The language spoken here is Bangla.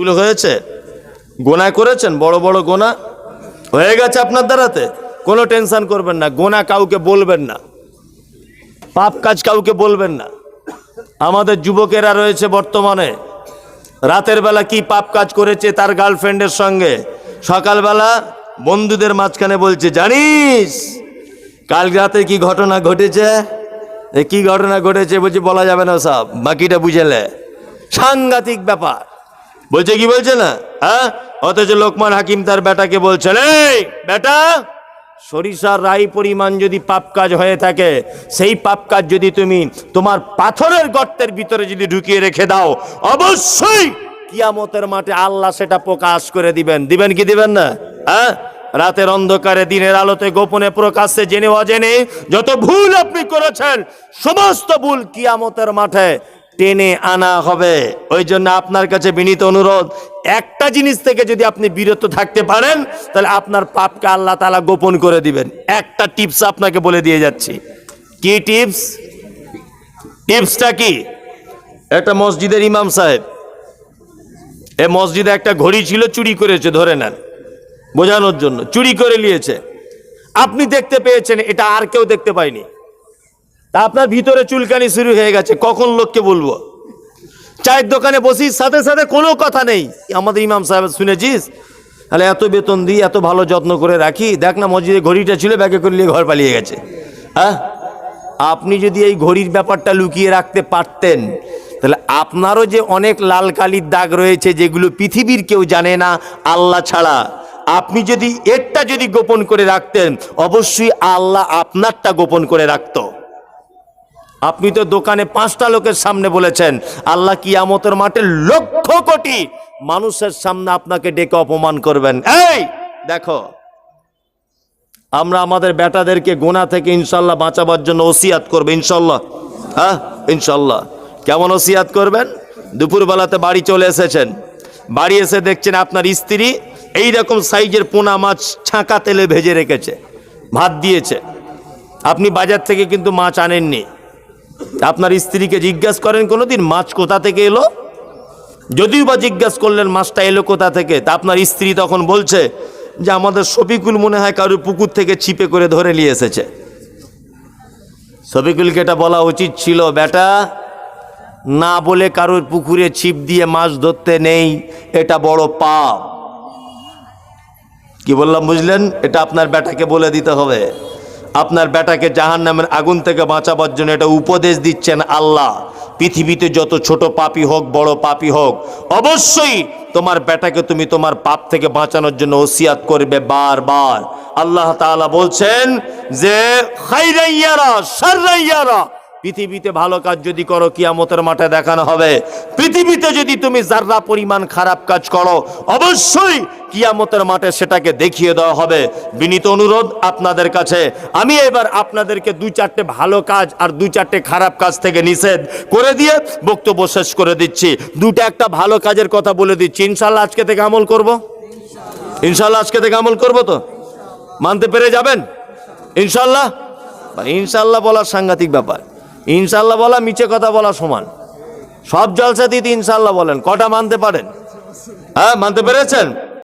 গুলো হয়েছে? গোনা করেছেন? বড় বড় গোনা? হয়ে গেছে আপনার দ্বারাতে? কোনো টেনশন করবেন না। গোনা কাউকে বলবেন না। পাপ কাজ কাউকে বলবেন না। আমাদের যুবকেরা রয়েছে বর্তমানে। রাতের বেলা কি পাপ কাজ করেছে তার গার্লফ্রেন্ডের সঙ্গে? সকালবেলা বন্ধুদের মাঝখানে বলছে, জানিস, কাল রাতে কি ঘটনা ঘটেছে? কি ঘটনা ঘটেছে বলছি বলা যাবে না সব। বাকিটা বুঝেলে সাংঘাতিক ব্যাপার। বলছে কি বলছে না? হ্যাঁ? অথচ লোকমান হাকিম তার বেটাকে বলছেন, এই বেটা, সরিষার রাই পরিমাণ যদি পাপ কাজ হয়ে থাকে, সেই পাপ কাজ যদি তুমি তোমার পাথরের গর্তের ভিতরে যদি ঢুকিয়ে রেখে দাও, অবশ্যই কিয়ামতের মাঠে আল্লাহ সেটা প্রকাশ করে দিবেন। দিবেন কি দিবেন না? হ্যাঁ? রাতের অন্ধকারে দিনের আলোতে গোপনে প্রকাশ্যে জেনে অজেনে যত ভুল আপনি করেছেন, সমস্ত ভুল কিয়ামতের মাঠে টেনে আনা হবে। ওই জন্য আপনার কাছে বিনীত অনুরোধ, একটা জিনিস থেকে যদি আপনি বিরত থাকতে পারেন, তাহলে আপনার পাপকে আল্লাহ তালা গোপন করে দিবেন। একটা টিপস আপনাকে বলে দিয়ে যাচ্ছি। কি টিপস? টিপসটা কি? একটা মসজিদের ইমাম সাহেব, এ মসজিদে একটা ঘড়ি ছিল, চুরি করেছে, ধরে নেন। বোঝানোর জন্য, চুরি করে নিয়েছে। আপনি দেখতে পেয়েছেন, এটা আর কেউ দেখতে পায়নি। তা আপনার ভিতরে চুলকানি শুরু হয়ে গেছে, কখন লোককে বলব? চায়ের দোকানে বসি সাথে সাথে কোনো কথা নেই। আমাদের ইমাম সাহেব শুনেছিস? তাহলে এত বেতন দিই এত ভালো যত্ন করে রাখি, দেখ না মসজিদে ঘড়িটা ছিল, ব্যাগে করে নিয়ে ঘর পালিয়ে গেছে। হ্যাঁ? আপনি যদি এই ঘড়ির ব্যাপারটা লুকিয়ে রাখতে পারতেন, তাহলে আপনারও যে অনেক লাল কালির দাগ রয়েছে, যেগুলো পৃথিবীর কেউ জানে না, আল্লাহ ছাড়া। আপনি যদি এরটা যদি গোপন করে রাখতেন, অবশ্যই আল্লাহ আপনারটা গোপন করে রাখতো। আপনি তো দোকানে পাঁচটা লোকের সামনে বলেছেন, আল্লাহ কিয়ামতের মাঠে লক্ষ কোটি মানুষের সামনে আপনাকে ডেকে অপমান করবেন। এই, দেখো, আমরা আমাদের বেটাদেরকে গোনা থেকে ইনশাল্লাহ বাঁচাবার জন্য ওসিয়াত করবে, ইনশাল্লাহ। হ্যাঁ ইনশাল্লাহ। কেমন ওসিয়াত করবেন? দুপুরবেলাতে বাড়ি চলে এসেছেন। বাড়ি এসে দেখছেন আপনার স্ত্রী এই রকম সাইজের পোনা মাছ ছাঁকা তেলে ভেজে রেখেছে, ভাত দিয়েছে। আপনি বাজার থেকে কিন্তু মাছ আনেননি। আপনার স্ত্রীকে জিজ্ঞেস করেন, কোনোদিন মাছ কোথা থেকে এলো? যদিও বা জিজ্ঞেস করলেন, মাছটা এলো কোথা থেকে? তা আপনার স্ত্রী তখন বলছে যে, আমাদের শফিকুল মনে হয় কারোর পুকুর থেকে ছিপে করে ধরে নিয়ে এসেছে। শফিকুলকে এটা বলা উচিত ছিল, বেটা, না বলে কারোর পুকুরে ছিপ দিয়ে মাছ ধরতে নেই, এটা বড় পাপ। কি বললাম, বুঝলেন? এটা আপনার বেটাকে বলে দিতে হবে। আপনার বেটাকে জাহান নামের আগুন থেকে বাঁচাবার জন্য এটা উপদেশ দিচ্ছেন আল্লাহ। পৃথিবীতে যত ছোট পাপি হোক, বড় পাপি হোক, অবশ্যই তোমার বেটাকে তুমি তোমার পাপ থেকে বাঁচানোর জন্য ওসিয়াত করবে বারবার। আল্লাহ তাআলা বলছেন যে, খাইরাইয়ারা সাররাইয়ারা পৃথিবীতে ভালো কাজ যদি করো, কিয়ামতের মাঠে দেখানো হবে। পৃথিবীতে যদি তুমি যার্রা পরিমাণ খারাপ কাজ করো, অবশ্যই কিয়ামতের মাঠে সেটাকে দেখিয়ে দেওয়া হবে। বিনীত অনুরোধ আপনাদের কাছে। আমি এবার আপনাদেরকে দুই চারটে ভালো কাজ আর দুই চারটে খারাপ কাজ থেকে নিষেধ করে দিয়ে বক্তব্য শেষ করে দিচ্ছি। দুটো একটা ভালো কাজের কথা বলে দিচ্ছি। ইনশাল্লাহ আজকে থেকে আমল করব? ইনশাল্লাহ আজকে থেকে আমল করব তো? মানতে পেরে যাবেন? ইনশাল্লাহ ইনশাল্লাহ বলার সাংঘাতিক ব্যাপার। ইনশাল্লাহ বলা, মিছে কথা বলা সমান। সব জলসা দিতে ইনশাল্লাহ বলেন, কটা মানতে পারেন? হ্যাঁ মানতে পেরেছেন?